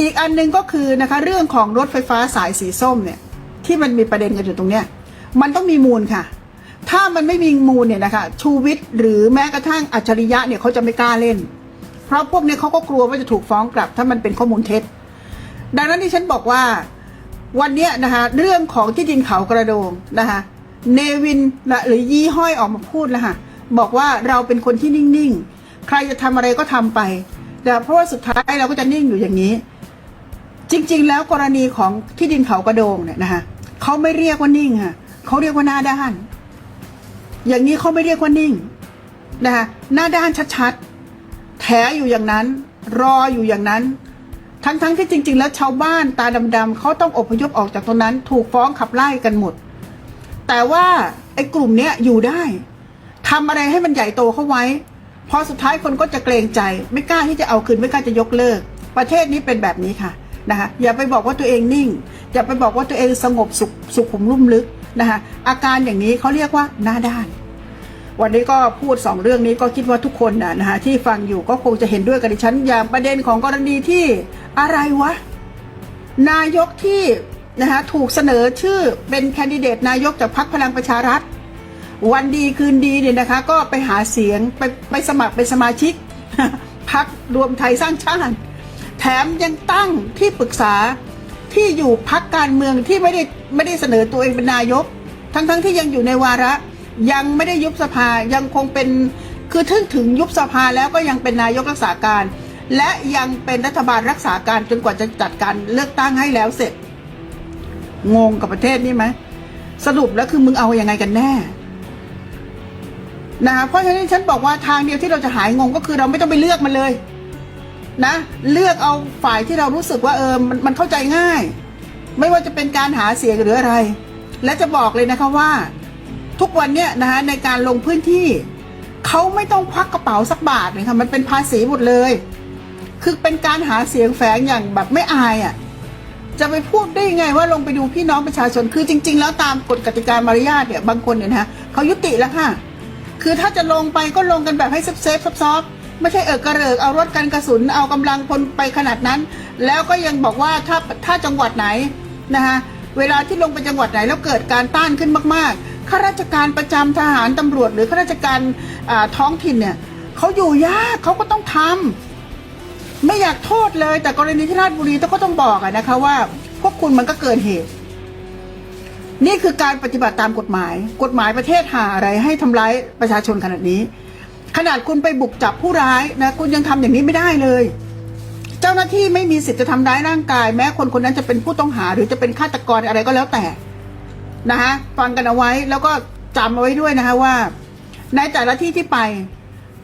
อีกอันหนึงก็คือนะคะเรื่องของรถไฟฟ้าสายสีส้มเนี่ยที่มันมีประเด็นกันอยู่ตรงเนี้ยมันต้องมีมูลค่ะ ถ้ามันไม่มีมูลเนี่ยนะคะชูวิทย์หรือแม้กระทั่งอัจฉริยะเนี่ยเขาจะไม่กล้าเล่น เพราะพวกนี้เขาก็กลัวว่าจะถูกฟ้องกลับ ถ้ามันเป็นข้อมูลเท็จ ดังนั้นที่ฉันบอกว่าวันนี้นะคะเรื่องของที่ดินเขากระโดงนะคะเนวินะหรือยี่ห้อยออกมาพูดแล้วค่ะบอกว่าเราเป็นคนที่นิ่งๆ ใครจะทำอะไรก็ทำไป แต่เพราะว่าสุดท้ายเราก็จะนิ่งอยู่อย่างนี้ จริง ๆ แล้วกรณีของที่ดินเขากระโดงเนี่ยนะคะเขาไม่เรียกว่านิ่งค่ะเขาเรียกว่าหน้าด้าน อย่างนี้เขาไม่เรียกว่านิ่งนะคะหน้าด้านชัดๆแถอยู่อย่างนั้น รออยู่อย่างนั้น ทั้งๆที่จริง ๆ แล้วชาวบ้านตาดำๆเขาต้องอพยพออกจากตรงนั้น ถูกฟ้องขับไล่กันหมด แต่ว่าไอ้กลุ่มเนี้ยอยู่ได้ทำอะไรให้มันใหญ่โตเข้าไว้ พอสุดท้ายคนก็จะเกรงใจ ไม่กล้าที่จะเอาคืนไม่กล้าจะยกเลิก ประเทศนี้เป็นแบบนี้ค่ะ นะคะอย่าไปบอกว่าตัวเองนิ่ง อย่าไปบอกว่าตัวเองสงบสุขสุขุมลุ่มลึกนะคะอาการอย่างนี้เขาเรียกว่าหน้าด้าน วันนี้ก็พูดสองเรื่องนี้ก็คิดว่าทุกคนนะนะคะที่ฟังอยู่ก็คงจะเห็นด้วยกับดิฉันอย่างประเด็นของกรณีที่อะไรวะ นายกที่นะคะถูกเสนอชื่อเป็นแคนดิเดตนายกจากพรรคพลังประชารัฐ วันดีคืนดีเนี่ยนะคะ ก็ไปหาเสียงไปไปสมัครเป็นสมาชิกพรรครวมไทยสร้างชาติ มยังตั้งที่ปรึกษาที่อยู่พักการเมืองที่ไม่ได้ไม่ได้เสนอตัวเองเป็นนายก ทั้งๆทที่ยังอยู่ในวาระยังไม่ได้ยุบสภายังคงเป็นคือถึงถึงยุบสภาแล้วก็ยังเป็นนายกรักษาการ และยังเป็นรัฐบาลรักษาการจนกว่าจะจัดการเลือกตั้งให้แล้วเสร็จ งงกับประเทศนี่ไหมสรุปแล้วคือมึงเอาอยัางไงกันแน่นะคะเพราะฉะนั้นฉันบอกว่าทางเดียวที่เราจะหายงงก็คือเราไม่ต้องไปเลือกมันเลย นะ เลือกเอาฝ่ายที่เรารู้สึกว่าเออมันมันเข้าใจง่าย ไม่ว่าจะเป็นการหาเสียงหรืออะไร และจะบอกเลยนะคะว่า ทุกวันเนี้ยนะคะในการลงพื้นที่เขาไม่ต้องควักกระเป๋าสักบาทเลยค่ะมันเป็นภาษีหมดเลย คือเป็นการหาเสียงแฝงอย่างแบบไม่อายอะ่ะจะไปพูดได้ยังไงว่าลงไปดูพี่น้องประชาชนคือจริง ๆ แล้วตามกฎกติกามารยาทเนี่ยบางคนเนี่ยนะเขายุติแล้วค่ะ คือถ้าจะลงไปก็ลงกันแบบให้เซฟเซฟซอฟๆ ไม่ใช่เออกระเริกเอารถกันกระสุนเอากำลังพลไปขนาดนั้น แล้วก็ยังบอกว่าถ้าถ้าจังหวัดไหนนะคะเวลาที่ลงไปจังหวัดไหนแล้วเกิดการต้านขึ้นมากๆข้าราชการประจำทหารตำรวจ หรือข้าราชการท้องถิ่นเนี่ยเขาอยู่ยากเขาก็ต้องทำไม่อยากโทษเลย แต่กรณีที่ราชบุรีต้องก็ต้องบอกอะนะคะว่า พวกคุณมันก็เกินเหตุ นี่คือการปฏิบัติตามกฎหมาย กฎหมายประเทศหาอะไรให้ทำร้ายประชาชนขนาดนี้ ขนาดคุณไปบุกจับผู้ร้ายนะคุณยังทำอย่างนี้ไม่ได้เลย เจ้าหน้าที่ไม่มีสิทธิ์จะทำร้ายร่างกาย แม้คนคนนั้นจะเป็นผู้ต้องหา หรือจะเป็นฆาตกรอะไรก็แล้วแต่นะคะฟังกันเอาไว้แล้วก็จำเอาไว้ด้วยนะคะว่า ในแต่ละที่ที่ไป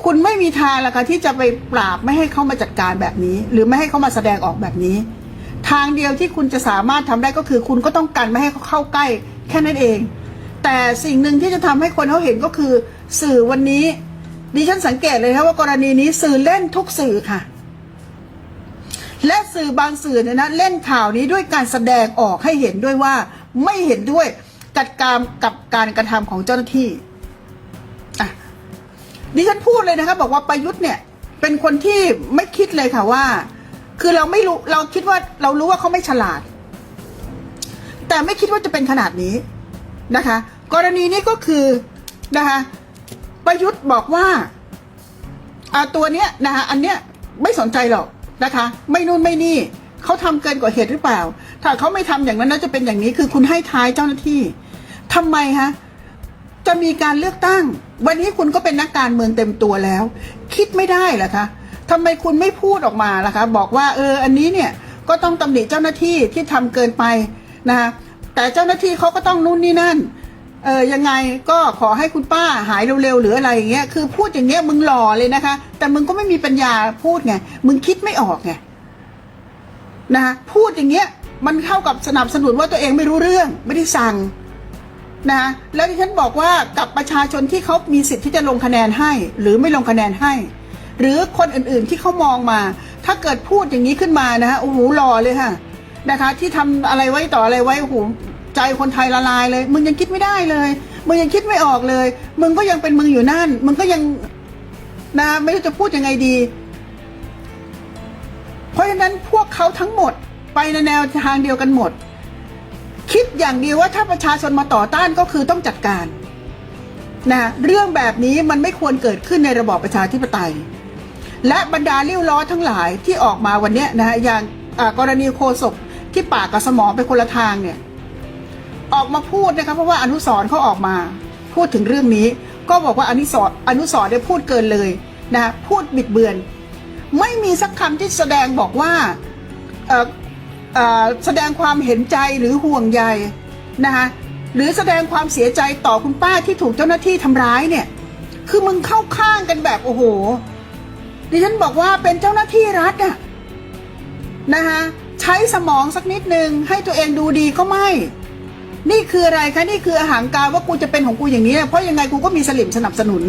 คุณไม่มีทางละค่ะที่จะไปปราบไม่ให้เขามาจัดการแบบนี้ หรือไม่ให้เขามาแสดงออกแบบนี้ ทางเดียวที่คุณจะสามารถทำได้ก็คือ คุณก็ต้องกันไม่ให้เขาเข้าใกล้ แค่นั้นเอง แต่สิ่งหนึ่งที่จะทำให้คนเขาเห็นก็คือ สื่อวันนี้ ดิฉันสังเกตเลยนะว่ากรณีนี้สื่อเล่นทุกสื่อค่ะ และสื่อบางสื่อเนี่ยนะเล่นข่าวนี้ด้วยการแสดงออกให้เห็นด้วยว่าไม่เห็นด้วยจัดการกับการกระทำของเจ้าหน้าที่อะดิฉันพูดเลยนะคะบอกว่าประยุทธ์เนี่ย เป็นคนที่ไม่คิดเลยค่ะว่า คือเราไม่รู้เราคิดว่าเรารู้ว่าเขาไม่ฉลาด แต่ไม่คิดว่าจะเป็นขนาดนี้นะคะ กรณีนี้ก็คือนะคะ ประยุทธ์บอกว่าตัวเนี้ยนะคะอันเนี้ยไม่สนใจหรอกนะคะ ไม่นู่นไม่นี่เขาทำเกินกว่าเหตุหรือเปล่า ถ้าเขาไม่ทำอย่างนั้นแล้วจะเป็นอย่างนี้คือคุณให้ท้ายเจ้าหน้าที่ทำไมฮะจะมีการเลือกตั้ง วันนี้คุณก็เป็นนักการเมืองเต็มตัวแล้ว คิดไม่ได้เหรอคะทำไมคุณไม่พูดออกมาล่ะคะบอกว่าเอออันนี้เนี่ยก็ต้องตำหนิเจ้าหน้าที่ที่ทำเกินไปนะคะแต่เจ้าหน้าที่เขาก็ต้องนู่นนี่นั่น เออยังไงก็ขอให้คุณป้าหายเร็วๆหรืออะไรอย่างเงี้ยคือพูดอย่างเงี้ยมึงหล่อเลยนะคะ แต่มึงก็ไม่มีปัญญาพูดไงมึงคิดไม่ออกไงนะคะพูดอย่างเงี้ยมันเข้ากับสนับสนุนว่าตัวเองไม่รู้เรื่องไม่ได้สั่งนะแล้วที่ฉันบอกว่ากับประชาชนที่เขามีสิทธิ์ที่จะลงคะแนนให้ หรือไม่ลงคะแนนให้ หรือคนอื่นๆที่เขามองมา ถ้าเกิดพูดอย่างนี้ขึ้นมานะฮะโอ้โหหล่อเลยค่ะนะคะ ที่ทำอะไรไว้ต่ออะไรไว้โอ้โห ใจคนไทยละลายเลย มึงยังคิดไม่ได้เลย มึงยังคิดไม่ออกเลย มึงก็ยังเป็นมึงอยู่นั่น มึงก็ยังนะไม่รู้จะพูดยังไงดี เพราะฉะนั้นพวกเขาทั้งหมดไปในแนวทางเดียวกันหมด คิดอย่างเดียวว่าถ้าประชาชนมาต่อต้านก็คือต้องจัดการนะเรื่องแบบนี้มันไม่ควรเกิดขึ้นในระบอบประชาธิปไตย และบรรดาเลิ้ยวล้อทั้งหลายที่ออกมาวันนี้นะฮะอย่างกรณีโคศกที่ปากกับสมองไปคนละทางเนี่ย ออกมาพูดนะคะเพราะว่าอนุสรณ์เขาออกมา พูดถึงเรื่องนี้ ก็บอกว่าอนุสรณ์อนุสรณ์ได้พูดเกินเลยนะพูดบิดเบือน ไม่มีสักคำที่แสดงบอกว่าแสดงความเห็นใจหรือห่วงใยนะคะหรือแสดงความเสียใจต่อคุณป้าที่ถูกเจ้าหน้าที่ทำร้ายเนี่ย คือมึงเข้าข้างกันแบบโอ้โห ดิฉันบอกว่าเป็นเจ้าหน้าที่รัฐอะนะคะใช้สมองสักนิดนึงให้ตัวเองดูดีก็ไม่ นี่คืออะไรคะนี่คืออาหารการว่ากูจะเป็นของกูอย่างนี้เพราะยังไงกูก็มีสลิมสนับสนุน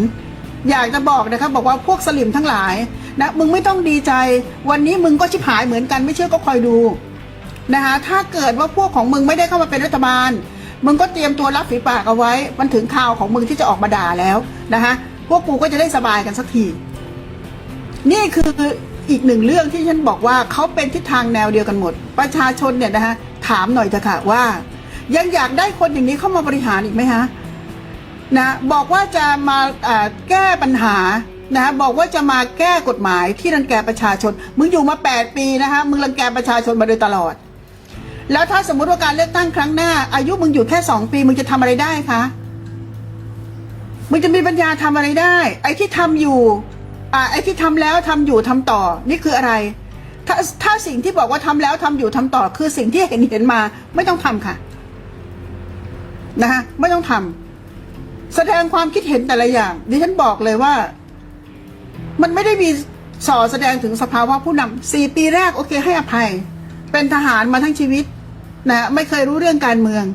อยากจะบอกนะครับบอกว่าพวกสลิมทั้งหลายนะมึงไม่ต้องดีใจ วันนี้มึงก็ชิบหายเหมือนกันไม่เชื่อก็คอยดูนะคะถ้าเกิดว่าพวกของมึงไม่ได้เข้ามาเป็นรัฐบาล มึงก็เตรียมตัวรับฝีปากเอาไว้ มันถึงข่าวของมึงที่จะออกมาด่าแล้วนะคะพวกกูก็จะได้สบายกันสักที นี่คืออีกหนึ่งเรื่องที่ฉันบอกว่าเขาเป็นทิศทางแนวเดียวกันหมด ประชาชนเนี่ยนะคะถามหน่อยเถอะค่ะว่า ยังอยากได้คนอย่างนี้เข้ามาบริหารอีกไหมฮะนะบอกว่าจะมาแก้ปัญหานะบอกว่าจะมาแก้กฎหมายที่รังแกประชาชน มึงอยู่มา 8 ปีนะคะมึงรังแกประชาชนมาโดยตลอด แล้วถ้าสมมุติว่าการเลือกตั้งครั้งหน้า อายุมึงอยู่แค่ 2 ปี มึงจะทำอะไรได้คะมึงจะมีปัญญาทำอะไรได้ ไอ้ที่ทำอยู่อ่าไอ้ที่ทำแล้วทำอยู่ทำต่อ นี่คืออะไร ถ้าถ้าสิ่งที่บอกว่าทำแล้วทำอยู่ทำต่อ คือสิ่งที่เห็นเห็นมาไม่ต้องทำค่ะ นะคะไม่ต้องทำแสดงความคิดเห็นแต่ละอย่าง ดิฉันบอกเลยว่า มันไม่ได้มีสอแสดงถึงสภาวะผู้นำสี่ปีแรกโอเคให้อภัย เป็นทหารมาทั้งชีวิตนะไม่เคยรู้เรื่องการเมือง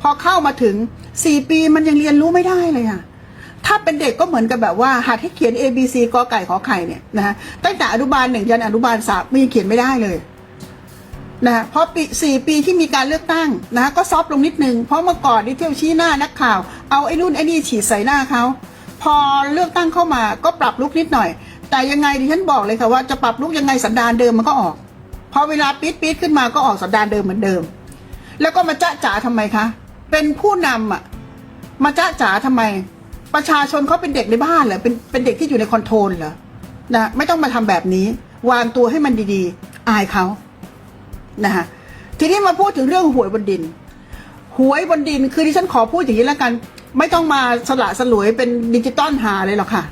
พอเข้ามาถึงสี่ปีมันยังเรียนรู้ไม่ได้เลยอะถ้าเป็นเด็กก็เหมือนกับแบบว่าหัดให้เขียน A B C กอไก่ขอไข่เนี่ยนะฮะตั้งแต่อนุบาลหนึ่งยันอนุบาลสามมันยังเขียนไม่ได้เลย นะเพราะปีสี่ปีที่มีการเลือกตั้งนะก็ซอฟลงนิดนึงเพราะเมื่อก่อนนี่เที่ยวชี้หน้านักข่าว เอาไอ้นู่นไอ้นี่ฉีดใส่หน้าเขาพอเลือกตั้งเข้ามาก็ปรับลุกนิดหน่อย แต่ยังไงดิฉันบอกเลยค่ะว่าจะปรับลุกยังไงสันดานเดิมมันก็ออกพอเวลาปี๊ดปี๊ดขึ้นมาก็ออกสันดานเดิมเหมือนเดิม แล้วก็มาจ้าจ๋าทำไมคะเป็นผู้นำอะมาจ้าจ๋าทำไม ประชาชนเขาเป็นเด็กในบ้านเหรอเป็นเป็นเด็กที่อยู่ในคอนโทรลเหรอนะไม่ต้องมาทำแบบนี้ วางตัวให้มันดีๆ อายเขา นะคะทีนี้มาพูดถึงเรื่องหวยบนดิน หวยบนดินคือที่ฉันขอพูดอย่างนี้แล้วกัน ไม่ต้องมาสละสลวยเป็นดิจิตอลหาเลยหรอกค่ะ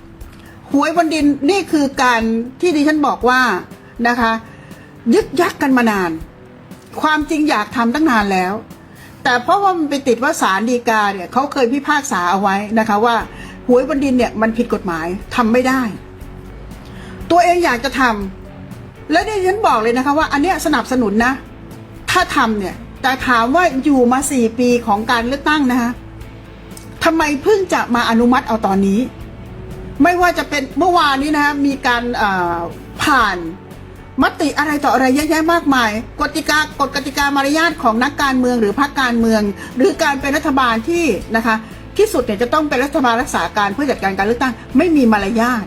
หวยบนดินนี่คือการที่ดิฉันบอกว่านะคะ ยึกยักกันมานาน ความจริงอยากทำตั้งนานแล้ว แต่เพราะว่ามันไปติดว่าศาลฎีกาเนี่ยเขาเคยพิพากษาเอาไว้นะคะว่าหวยบนดินเนี่ยมันผิดกฎหมายทำไม่ได้ ตัวเองอยากจะทำ และนี่ฉันบอกเลยนะคะว่าอันเนี้ยสนับสนุนนะ ถ้าทำเนี่ย แต่ถามว่าอยู่มาสี่ปีของการเลือกตั้งนะคะทำไมเพิ่งจะมาอนุมัติเอาตอนนี้ ไม่ว่าจะเป็นเมื่อวานนี้นะคะมีการผ่านมติอะไรต่ออะไรเยอะแยะมากมาย กติกากฎกติกามารยาทของนักการเมืองหรือพรรคการเมือง หรือการเป็นรัฐบาลที่นะคะ ที่สุดเนี่ยจะต้องเป็นรัฐบาลรักษาการเพื่อจัดการการเลือกตั้ง ไม่มีมารยาท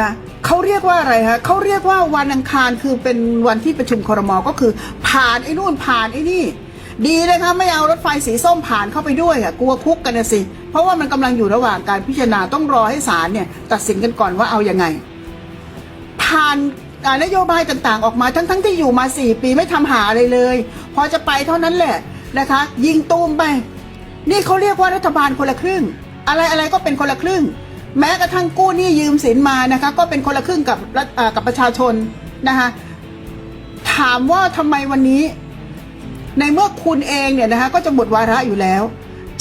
นะ เขาเรียกว่าอะไรคะเขาเรียกว่าวันอังคารคือเป็นวันที่ประชุมครมก็คือ ผ่านไอ้นู่นผ่านไอ้นี่ ดีนะคะไม่เอารถไฟสีส้มผ่านเข้าไปด้วยอะกลัวคุกกันนะสิ เพราะว่ามันกำลังอยู่ระหว่างการพิจารณาต้องรอให้ศาลเนี่ยตัดสินกันก่อนว่าเอาอยัางไง ผ่านนโยบายต่างๆ ออกมาทั้งๆทที่อยู่มาสี่ปีไม่ทำหาอะไรเลย พอจะไปเท่านั้นแหละนะคะ ยิงตูมไป นี่เขาเรียกว่ารัฐบาลคนละครึ่ง อะไรอะไรก็เป็นคนละครึ่ง แม้กระทั่งกู้หนี้ยืมสินมานะคะ ก็เป็นคนละครึ่งกับกับประชาชนนะคะถามว่าทำไมวันนี้ ในเมื่อคุณเองเนี่ยนะคะก็จะหมดวาระอยู่แล้ว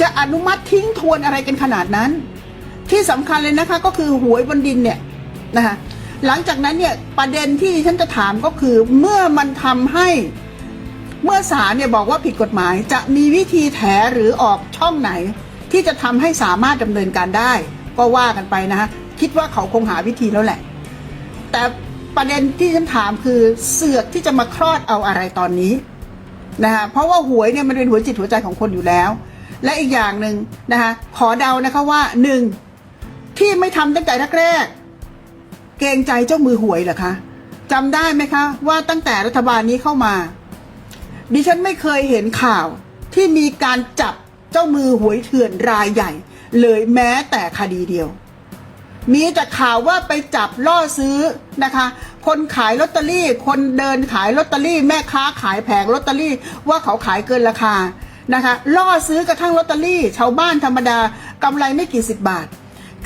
จะอนุมัติทิ้งทวนอะไรกันขนาดนั้น ที่สำคัญเลยนะคะ ก็คือหวยบนดินเนี่ยนะคะหลังจากนั้นเนี่ยประเด็นที่ฉันจะถามก็คือเมื่อมันทำให้เมื่อศาลเนี่ยบอกว่าผิดกฎหมาย จะมีวิธีแถหรือออกช่องไหน ที่จะทำให้สามารถดำเนินการได้ ก็ว่ากันไปนะคะคิดว่าเขาคงหาวิธีแล้วแหละ แต่ประเด็นที่ฉันถามคือเสือกที่จะมาคลอดเอาอะไรตอนนี้นะคะเพราะว่าหวยเนี่ยมันเป็นหัวจิตหัวใจของคนอยู่แล้ว และอีกอย่างหนึ่งนะคะขอเดานะคะว่าหนึ่งที่ไม่ทำตั้งแต่แรกๆเกรงใจเจ้ามือหวยเหรอคะจำได้ไหมคะ ว่าตั้งแต่รัฐบาลนี้เข้ามา ดิฉันไม่เคยเห็นข่าวที่มีการจับเจ้ามือหวยเถื่อนรายใหญ่ เลยแม้แต่คดีเดียว มีแต่ข่าวว่าไปจับล่อซื้อนะคะ คนขายลอตเตอรี่ คนเดินขายลอตเตอรี่ แม่ค้าขายแผงลอตเตอรี่ ว่าเขาขายเกินราคานะคะล่อซื้อกระทั่งลอตเตอรี่ชาวบ้านธรรมดากำไรไม่กี่สิบบาท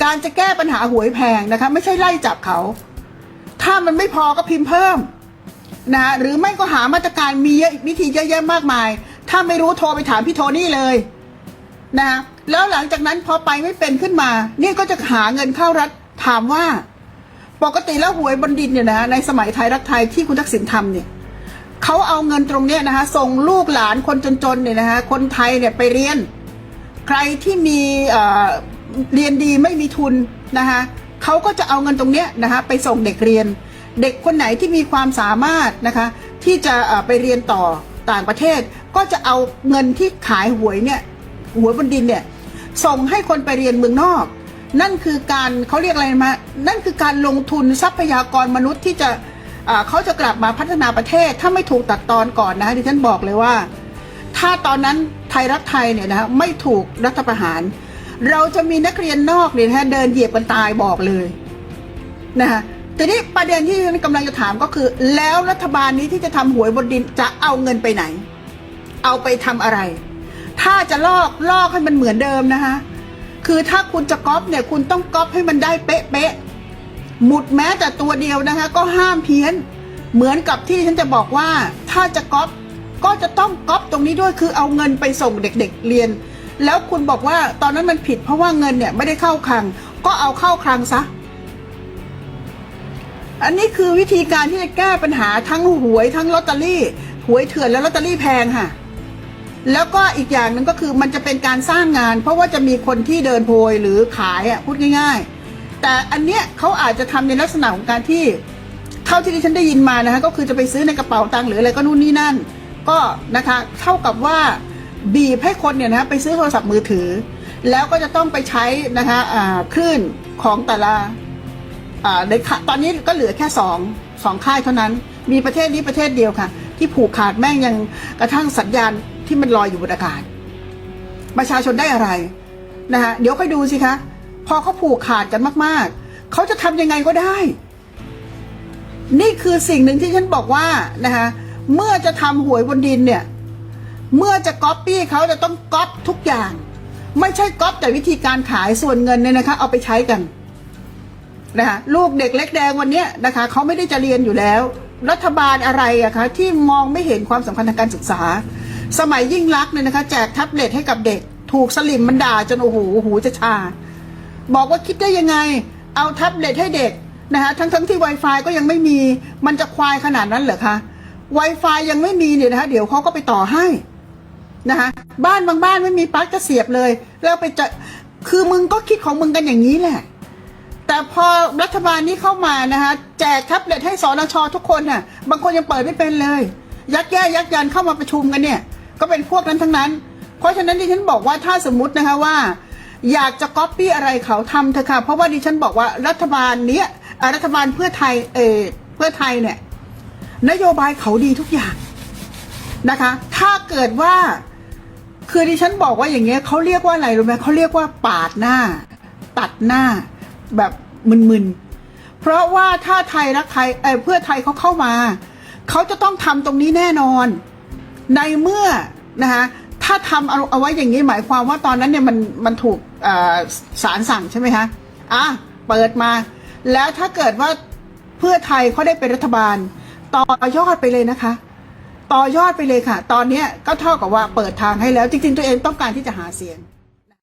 การจะแก้ปัญหาหวยแพงนะคะไม่ใช่ไล่จับเขา ถ้ามันไม่พอก็พิมพ์เพิ่มนะหรือไม่ก็หามาตรการมีเยอะวิธีเยอะแยะมากมาย ถ้าไม่รู้โทรไปถามพี่โทนี่เลยนะ แล้วหลังจากนั้นพอไปไม่เป็นขึ้นมาเนี่ยก็จะหาเงินเข้ารัฐถามว่า ปกติแล้วหวยบนดินเนี่ยนะในสมัยไทยรักไทยที่คุณทักษิณทำเนี่ยเขาเอาเงินตรงเนี้ยนะคะส่งลูกหลานคนจนๆเนี่ยนะคะคนไทยเนี่ยไปเรียน ใครที่มีเเรียนดีไม่มีทุนนะคะเขาก็จะเอาเงินตรงเนี้ยนะคะไปส่งเด็กเรียน เด็กคนไหนที่มีความสามารถนะคะที่จะไปเรียนต่อต่างประเทศ ก็จะเอาเงินที่ขายหวยเนี่ยหวยบนดินเนี่ย ส่งให้คนไปเรียนเมืองนอก นั่นคือการเขาเรียกอะไรมานั่นคือการลงทุนทรัพยากรมนุษย์ที่จะเขาจะกลับมาพัฒนาประเทศถ้าไม่ถูกตัดตอนก่อนนะดิฉันบอกเลยว่า ถ้าตอนนั้นไทยรักไทยเนี่ยนะไม่ถูกรัฐประหาร เราจะมีนักเรียนนอกเนี่ยนะเดินเหยียบกันตายบอกเลยนะคะทีนี้ประเด็นที่ฉันกำลังจะถามก็คือ แล้วรัฐบาลนี้ที่จะทำหวยบนดินจะเอาเงินไปไหน เอาไปทำอะไร ถ้าจะลอกลอกให้มันเหมือนเดิมนะคะ คือถ้าคุณจะก๊อปเนี่ยคุณต้องก๊อปให้มันได้เป๊ะเป๊ะๆหมุดแม้แต่ตัวเดียวนะคะ ก็ห้ามเพี้ยน เหมือนกับที่ฉันจะบอกว่า ถ้าจะก๊อปก็จะต้องก๊อปตรงนี้ด้วยคือเอาเงินไปส่งเด็กๆเรียน แล้วคุณบอกว่าตอนนั้นมันผิดเพราะว่าเงินเนี่ยไม่ได้เข้าคลัง ก็เอาเข้าคลังซะอันนี้คือวิธีการที่จะแก้ปัญหาทั้งหวยทั้งลอตเตอรี่ หวยเถื่อนและลอตเตอรี่แพงค่ะ แล้วก็อีกอย่างหนึ่งก็คือมันจะเป็นการสร้างงาน เพราะว่าจะมีคนที่เดินโพยหรือขายอะพูดง่าย ๆ แต่อันเนี้ยเขาอาจจะทำในลักษณะของการที่เท่าที่ดิฉันได้ยินมานะคะก็คือจะไปซื้อในกระเป๋าตังค์หรืออะไรก็นู่นนี่นั่น ก็นะคะเท่ากับว่าบีบให้คนเนี่ยนะไปซื้อโทรศัพท์มือถือ แล้วก็จะต้องไปใช้นะคะอ่าคลื่นของแต่ละในค่ะตอนนี้ก็เหลือแค่สองสองค่ายเท่านั้น มีประเทศนี้ประเทศเดียวค่ะ ที่ผูกขาดแม่งยังกระทั่งสัญญาณ ที่มันลอยอยู่บนอากาศ ประชาชนได้อะไรนะคะเดี๋ยวค่อยดูสิคะ พอเขาผูกขาดกันมาก ๆ เขาจะทำยังไงก็ได้ นี่คือสิ่งหนึ่งที่ฉันบอกว่านะคะเมื่อจะทำหวยบนดินเนี่ย เมื่อจะก๊อปปี้เขาจะต้องก๊อปทุกอย่าง ไม่ใช่ก๊อปแต่วิธีการขายส่วนเงินเนี่ยนะคะ เอาไปใช้กันนะคะลูกเด็กเล็กแดงวันนี้นะคะเขาไม่ได้จะเรียนอยู่แล้ว รัฐบาลอะไรอะคะที่มองไม่เห็นความสำคัญทางการศึกษา สมัยยิ่งรักเนี่ยนะคะ แจกแท็บเล็ตให้กับเด็ก ถูกสลิมมันด่าจนโอ้โหหูจะชา บอกว่าคิดได้ยังไง เอาแท็บเล็ตให้เด็กนะคะทั้งทั้งที่ Wi-Fi ก็ยังไม่มี มันจะควายขนาดนั้นเหรอคะ Wi-Fi ยังไม่มีเนี่ยนะคะเดี๋ยวเขาก็ไปต่อให้นะคะบ้านบางบ้านไม่มีปลั๊กจะเสียบเลย แล้วไปจะคือมึงก็คิดของมึงกันอย่างนี้แหละ แต่พอรัฐบาลนี้เข้ามานะคะแจกแท็บเล็ตให้สอนชทุกคนน่ะบางคนยังเปิดไม่เป็นเลย ยักแย่ยักยันเข้ามาประชุมกันเนี่ย ก็เป็นพวกนั้นทั้งนั้น เพราะฉะนั้นดิฉันบอกว่าถ้าสมมตินะคะว่า อยากจะก๊อปปี้อะไรเขาทำเถอะค่ะ เพราะว่าดิฉันบอกว่ารัฐบาลเนี้ยรัฐบาลเพื่อไทยเอเพื่อไทยเนี่ยนโยบายเขาดีทุกอย่างนะคะ ถ้าเกิดว่าคือดิฉันบอกว่าอย่างเงี้ยเขาเรียกว่าอะไรรู้ไหมเขาเรียกว่าปาดหน้า ตัดหน้า แบบมึนๆ เพราะว่าถ้าไทยรักไทยเอเพื่อไทยเขาเข้ามา เขาจะต้องทำตรงนี้แน่นอน ในเมื่อนะคะถ้าทำเอาเอาไว้อย่างนี้หมายความว่าตอนนั้นเนี่ยมันมันถูกสารสั่งใช่ไหมคะอะเปิดมา แล้วถ้าเกิดว่าเพื่อไทยเขาได้เป็นรัฐบาล ต่อยอดไปเลยนะคะ ต่อยอดไปเลยค่ะ ตอนนี้ก็เท่ากับว่าเปิดทางให้แล้ว จริง ๆ ตัวเองต้องการที่จะหาเสียง